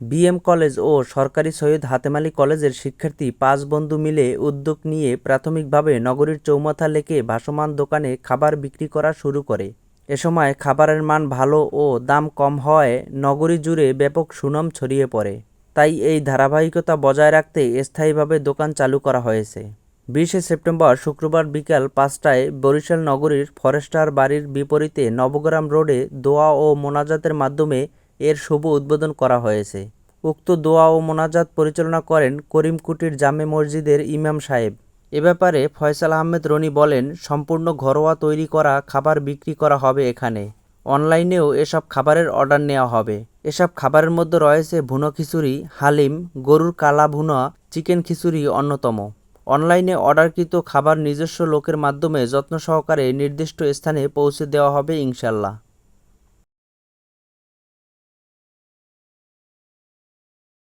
BM college ও সরকারি সৈয়দ হাতেম আলী কলেজের শিক্ষার্থী পাঁচ বন্ধু মিলে উদ্যোগ নিয়ে প্রাথমিকভাবে নগরীর চৌমাথা লেকে ভাসমান দোকানে খাবার বিক্রি করা শুরু করে। এ সময় খাবারের মান ভালো ও দাম কম হওয়ায় নগরী জুড়ে ব্যাপক সুনাম ছড়িয়ে পড়ে। তাই এই ধারাবাহিকতা বজায় রাখতে স্থায়ীভাবে দোকান চালু করা হয়েছে। বিশে সেপ্টেম্বর শুক্রবার বিকাল পাঁচটায় বরিশাল নগরীর ফরেস্টার বাড়ির বিপরীতে নবগ্রাম রোডে দোয়া ও মোনাজাতের মাধ্যমে এর শুভ উদ্বোধন করা হয়েছে। উক্ত দোয়া ও মোনাজাত পরিচালনা করেন করিমকুটির জামে মসজিদের ইমাম সাহেব। এ ব্যাপারে ফয়সাল আহমেদ রনি বলেন, সম্পূর্ণ ঘরোয়া তৈরি করা খাবার বিক্রি করা হবে এখানে। অনলাইনেও এসব খাবারের অর্ডার নেওয়া হবে। এসব খাবারের মধ্যে রয়েছে ভুনো খিচুড়ি, হালিম, গরুর কালা ভুনা, চিকেন খিচুড়ি অন্যতম। অনলাইনে অর্ডারকৃত খাবার নিজস্ব লোকের মাধ্যমে যত্ন সহকারে নির্দিষ্ট স্থানে পৌঁছে দেওয়া হবে ইনশাল্লাহ